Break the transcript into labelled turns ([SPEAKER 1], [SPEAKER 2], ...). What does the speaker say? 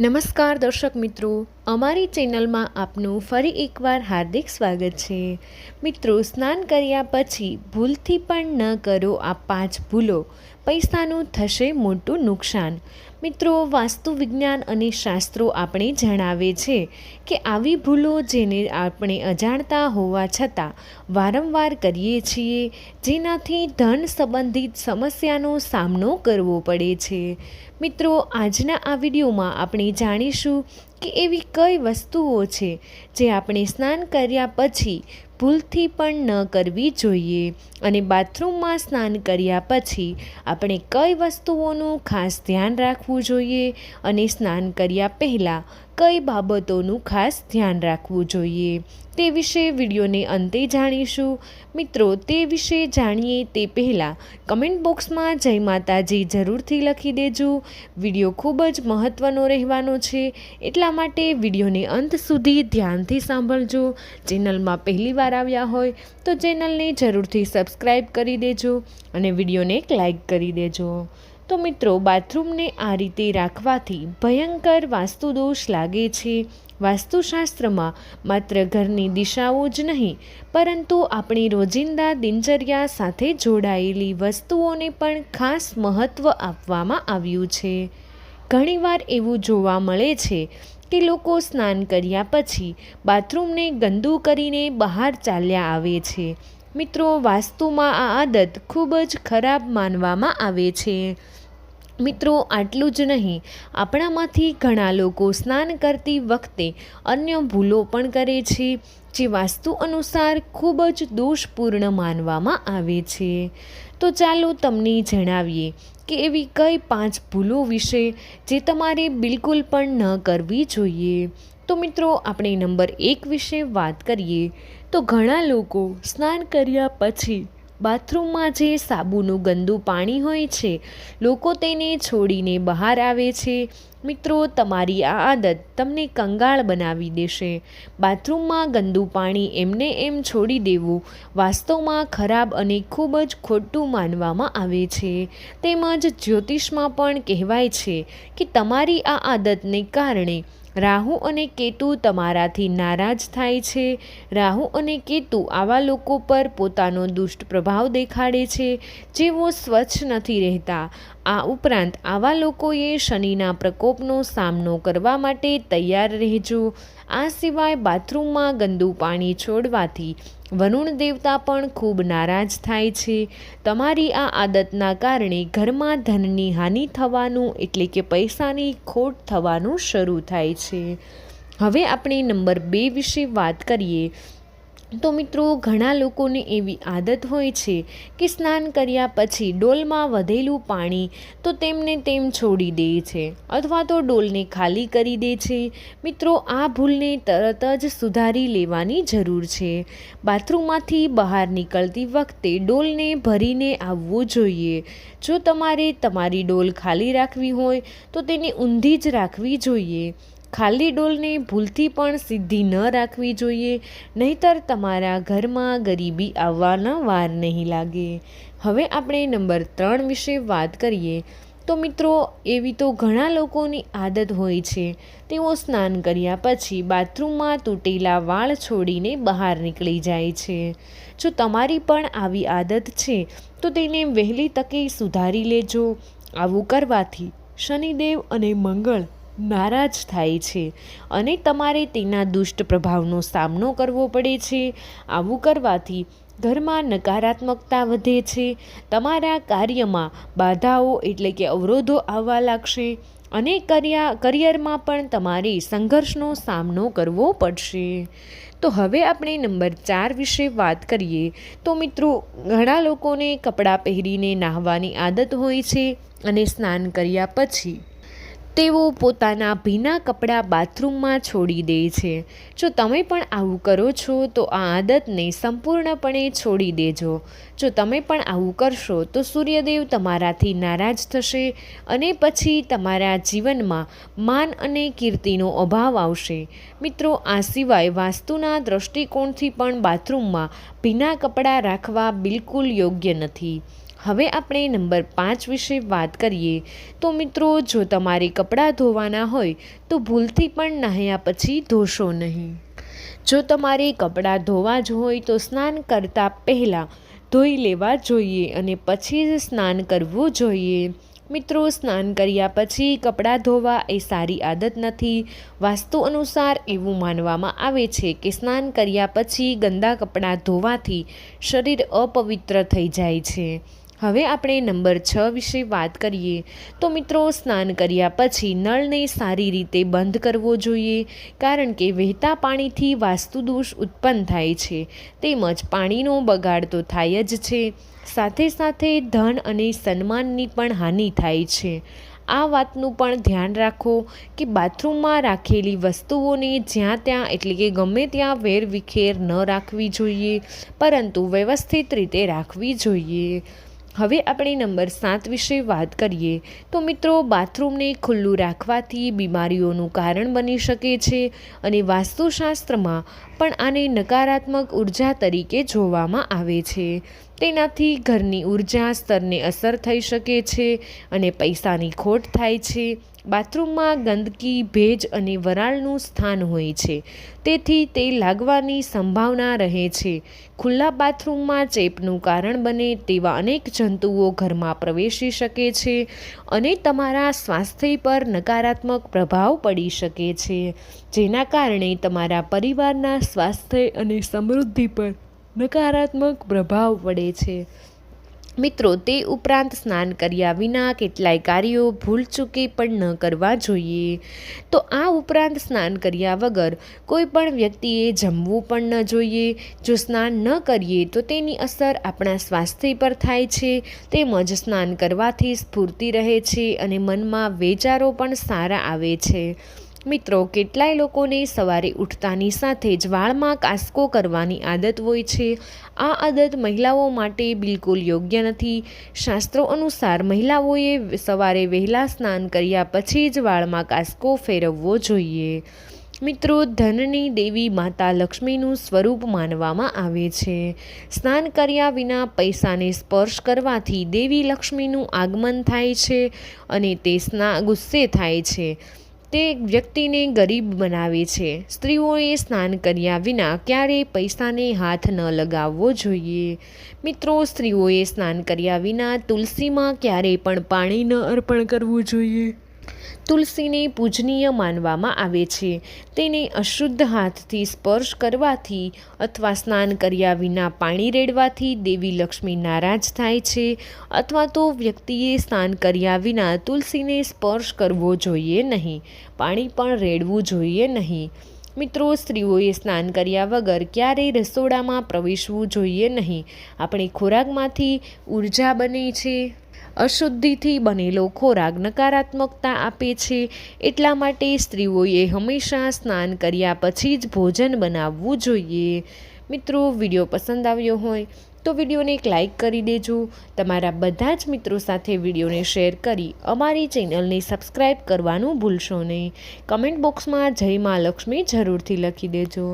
[SPEAKER 1] નમસ્કાર દર્શક મિત્રો, અમારી ચેનલમાં આપનું ફરી એકવાર હાર્દિક સ્વાગત છે. મિત્રો, સ્નાન કર્યા પછી ભૂલથી પણ ન કરો આ પાંચ ભૂલો. પૈસાનું થશે મોટું નુકસાન. મિત્રો, વાસ્તુ વિજ્ઞાન અને શાસ્ત્રો આપણે જણાવે છે કે આવી ભૂલો જેને આપણે અજાણતા હોવા છતાં વારંવાર કરીએ છીએ, જેનાથી ધન સંબંધિત સમસ્યાનો સામનો કરવો પડે છે. મિત્રો, આજના આ વિડીયોમાં આપણે જાણીશું કે એવી કઈ વસ્તુઓ છે જે આપણે સ્નાન કર્યા પછી ભૂલથી પણ ન કરવી જોઈએ અને બાથરૂમમાં સ્નાન કર્યા પછી આપણે કઈ વસ્તુઓનું ખાસ ધ્યાન રાખવું જોઈએ અને સ્નાન કર્યા પહેલાં કઈ બાબતોનું ખાસ ધ્યાન રાખવું જોઈએ તે વિશે વિડીયોને અંતે જાણીશું. મિત્રો, તે વિશે જાણીએ તે પહેલાં કમેન્ટ બોક્સમાં જય માતાજી જરૂરથી લખી દેજો. વીડિયો ખૂબ જ મહત્ત્વનો રહેવાનો છે, એટલા માટે વિડીયોને અંત સુધી ધ્યાનથી સાંભળજો. ચેનલમાં પહેલીવાર આવ્યા હોય તો ચેનલને જરૂરથી સબસ્ક્રાઈબ કરી દેજો અને વિડીયોને એક લાઇક કરી દેજો. તો મિત્રો, બાથરૂમને આ રીતે રાખવાથી ભયંકર વાસ્તુદોષ લાગે છે. વાસ્તુશાસ્ત્રમાં માત્ર ઘરની દિશાઓ જ નહીં, પરંતુ આપણી રોજિંદા દિનચર્યા સાથે જોડાયેલી વસ્તુઓને પણ ખાસ મહત્ત્વ આપવામાં આવ્યું છે. ઘણીવાર એવું જોવા મળે છે કે લોકો સ્નાન કર્યા પછી બાથરૂમને ગંદુ કરીને બહાર ચાલ્યા આવે છે. મિત્રો, વાસ્તુમાં આ આદત ખૂબ જ ખરાબ માનવામાં આવે છે. મિત્રો, આટલું જ નહીં. આપણામાંથી ઘણા લોકો સ્નાન કરતી વખતે અન્ય ભૂલો પણ કરે છે, જે વાસ્તુ અનુસાર ખૂબ જ દોષપૂર્ણ માનવામાં આવે છે. તો ચાલો તમને જણાવીએ કે એવી કઈ પાંચ ભૂલો વિશે જે તમારે બિલકુલ પણ ન કરવી જોઈએ. તો મિત્રો, આપણે નંબર એક વિશે વાત કરીએ. તો ઘણા લોકો સ્નાન કર્યા પછી બાથરૂમમાં જે સાબુનું ગંદુ પાણી હોય છે, લોકો તેને છોડીને બહાર આવે છે. મિત્રો, તમારી આ આદત તમને કંગાળ બનાવી દેશે. બાથરૂમમાં ગંદુ પાણી એમને એમ છોડી દેવું વાસ્તવમાં ખરાબ અને ખૂબ જ ખોટું માનવામાં આવે છે. તેમજ જ્યોતિષમાં પણ કહેવાય છે કે તમારી આ આદતને કારણે રાહુ અને કેતુ તમારાથી નારાજ થાય છે. રાહુ અને કેતુ આવા લોકો પર પોતાનો દુષ્ટ પ્રભાવ દેખાડે છે. જેઓ સ્વચ્છ નથી રહેતા. આ ઉપરાંત આવા લોકોએ શનિના પ્રકોપનો સામનો કરવા માટે તૈયાર રહેજો. આ સિવાય બાથરૂમમાં ગંદુ પાણી છોડવાથી વરુણ દેવતા પણ ખૂબ નારાજ થાય છે. તમારી આ આદતના કારણે ઘરમાં ધનની હાનિ થવાનું એટલે કે પૈસાની ખોટ થવાનું શરૂ થાય છે. હવે આપણે નંબર બે વિશે વાત કરીએ. તો મિત્રો, ઘણા લોકોને એવી આદત હોય છે કે સ્નાન કર્યા પછી ડોલમાં વધેલું પાણી તો તેમને તેમ છોડી દે છે અથવા તો ડોલને ખાલી કરી દે છે. મિત્રો, આ ભૂલને તરત જ સુધારી લેવાની જરૂર છે. બાથરૂમમાંથી બહાર નીકળતી વખતે ડોલને ભરીને આવવું જોઈએ. જો તમારે તમારી ડોલ ખાલી રાખવી હોય તો તેને ઊંધી જ રાખવી જોઈએ. ખાલી ડોલને ભૂલથી પણ સીધી ન રાખવી જોઈએ, નહીતર તમારા ઘરમાં ગરીબી આવવાના વાર નહીં લાગે. હવે આપણે નંબર ત્રણ વિશે વાત કરીએ. તો મિત્રો, એવી તો ઘણા લોકોની આદત હોય છે. તેઓ સ્નાન કર્યા પછી બાથરૂમમાં તૂટેલા વાળ છોડીને બહાર નીકળી જાય છે. જો તમારી પણ આવી આદત છે, તો તેને વહેલી તકે સુધારી લેજો. આવું કરવાથી શનિદેવ અને મંગળ નારાજ થાય છે અને તમારે તેના દુષ્ટ પ્રભાવનો સામનો કરવો પડે છે. આવું કરવાથી ઘરમાં નકારાત્મકતા વધે છે. તમારા કાર્યમાં બાધાઓ એટલે કે અવરોધો આવવા લાગશે અને કર્યા, કરિયરમાં પણ તમારે સંઘર્ષનો સામનો કરવો પડશે. તો હવે આપણે નંબર ચાર વિશે વાત કરીએ. તો મિત્રો, ઘણા લોકોને કપડાં પહેરીને નાહવાની આદત હોય છે અને સ્નાન કર્યા પછી તેઓ પોતાના ભીના કપડાં બાથરૂમમાં છોડી દે છે. જો તમે પણ આવું કરો છો, તો આ આદતને સંપૂર્ણપણે છોડી દેજો. જો તમે પણ આવું કરશો, તો સૂર્યદેવ તમારાથી નારાજ થશે અને પછી તમારા જીવનમાં માન અને કીર્તિનો અભાવ આવશે. મિત્રો, આ સિવાય વાસ્તુના દૃષ્ટિકોણથી પણ બાથરૂમમાં ભીના કપડાં રાખવા બિલકુલ યોગ્ય નથી. હવે આપણે નંબર પાંચ વિશે વાત કરીએ, તો મિત્રો, જો તમારે કપડાં ધોવાના હોય, તો ભૂલથી પણ નહાયા પછી ધોશો નહીં. જો તમારે કપડાં ધોવા જ હોય, તો સ્નાન કરતાં પહેલાં ધોઈ લેવા જોઈએ અને પછી જ સ્નાન કરવું જોઈએ. મિત્રો, સ્નાન કર્યા પછી કપડાં ધોવા એ સારી આદત નથી. વાસ્તુ અનુસાર એવું માનવામાં આવે છે કે સ્નાન કર્યા પછી ગંદા કપડાં ધોવાથી શરીર અપવિત્ર થઈ જાય છે. હવે આપણે નંબર છ વિશે વાત કરીએ, તો મિત્રો સ્નાન કર્યા પછી નળને સારી રીતે બંધ કરવો જોઈએ, કારણ કે વહેતા પાણીથી વાસ્તુદોષ ઉત્પન્ન થાય છે, તેમજ પાણીનો બગાડ તો થાય જ છે, સાથે સાથે ધન અને સન્માનની પણ હાનિ થાય છે. આ વાતનું પણ ધ્યાન રાખો કે બાથરૂમમાં રાખેલી વસ્તુઓને જ્યાં ત્યાં એટલે કે ગમે ત્યાં વેરવિખેર ન રાખવી જોઈએ, પરંતુ વ્યવસ્થિત રીતે રાખવી જોઈએ. હવે આપણે નંબર સાત વિશે વાત કરીએ તો મિત્રો બાથરૂમને ખુલ્લું રાખવાથી બીમારીઓનું કારણ બની શકે છે અને વાસ્તુશાસ્ત્રમાં પણ આને નકારાત્મક ઊર્જા તરીકે જોવામાં આવે છે. તેનાથી ઘરની ઊર્જા સ્તરને અસર થઈ શકે છે અને પૈસાની ખોટ થાય છે. બાથરૂમમાં ગંદકી, ભેજ અને વરાળનું સ્થાન હોય છે. તેથી તે લાગવાની સંભાવના રહે છે. ખુલ્લા બાથરૂમમાં ચેપનું કારણ બને તેવા અનેક જંતુઓ ઘરમાં પ્રવેશી શકે છે અને તમારા સ્વાસ્થ્ય પર નકારાત્મક પ્રભાવ પડી શકે છે. જેના કારણે તમારા પરિવારના સ્વાસ્થ્ય અને સમૃદ્ધિ પર નકારાત્મક પ્રભાવ પડે છે. મિત્રો, તે ઉપરાંત સ્નાન કર્યા વિના કેટલાય કાર્યો ભૂલચૂકી પણ ન કરવા જોઈએ. તો આ ઉપરાંત સ્નાન કર્યા વગર કોઈ પણ વ્યક્તિએ જમવું પણ ન જોઈએ. જો સ્નાન ન કરીએ તો તેની અસર આપણા સ્વાસ્થ્ય પર થાય છે, તેમજ સ્નાન કરવાથી સ્ફૂર્તિ રહે છે અને મનમાં વિચારો પણ સારા આવે છે. મિત્રો, કેટલાય લોકોને સવારે ઉઠતાની સાથે જ વાળમાં કાસકો કરવાની આદત હોય છે. આ આદત મહિલાઓ માટે બિલકુલ યોગ્ય નથી. શાસ્ત્રો અનુસાર મહિલાઓએ સવારે વહેલા સ્નાન કર્યા પછી જ વાળમાં કાસકો ફેરવવો જોઈએ. મિત્રો, ધનની દેવી માતા લક્ષ્મીનું સ્વરૂપ માનવામાં આવે છે. સ્નાન કર્યા વિના પૈસાને સ્પર્શ કરવાથી દેવી લક્ષ્મીનું આગમન થાય છે અને તે સ્ના ગુસ્સે થાય છે. તે વ્યક્તિને ગરીબ બનાવે છે. સ્ત્રીઓએ સ્નાન કર્યા વિના ક્યારેય પૈસાને હાથ ન લગાવવો જોઈએ. મિત્રો, સ્ત્રીઓએ સ્નાન કર્યા વિના તુલસીમાં ક્યારેય પણ પાણી ન અર્પણ કરવું જોઈએ. તુલસીને પૂજનીય માનવામાં આવે છે. તેને અશુદ્ધ હાથથી સ્પર્શ કરવાથી અથવા સ્નાન કર્યા વિના પાણી રેડવાથી દેવી લક્ષ્મી નારાજ થાય છે અથવા તો વ્યક્તિએ સ્નાન કર્યા વિના તુલસીને સ્પર્શ કરવો જોઈએ નહીં. પાણી પણ રેડવું જોઈએ નહીં. મિત્રો, સ્ત્રીઓએ સ્નાન કર્યા વગર ક્યારેય રસોડામાં પ્રવેશવું જોઈએ નહીં. આપણે ખોરાકમાંથી ઊર્જા બને છે. અશુદ્ધિથી બનેલો ખોરાક નકારાત્મકતા આપે છે. એટલા માટે સ્ત્રીઓએ હંમેશા સ્નાન કર્યા પછી જ ભોજન બનાવવું જોઈએ. મિત્રો, વીડિયો પસંદ આવ્યો હોય તો વિડીયોને એક લાઇક કરી દેજો. તમારા બધા જ મિત્રો સાથે વિડીયોને શેર કરી અમારી ચેનલને સબસ્ક્રાઈબ કરવાનું ભૂલશો નહીં. કમેન્ટ બોક્સમાં જય મા લક્ષ્મી જરૂરથી લખી દેજો.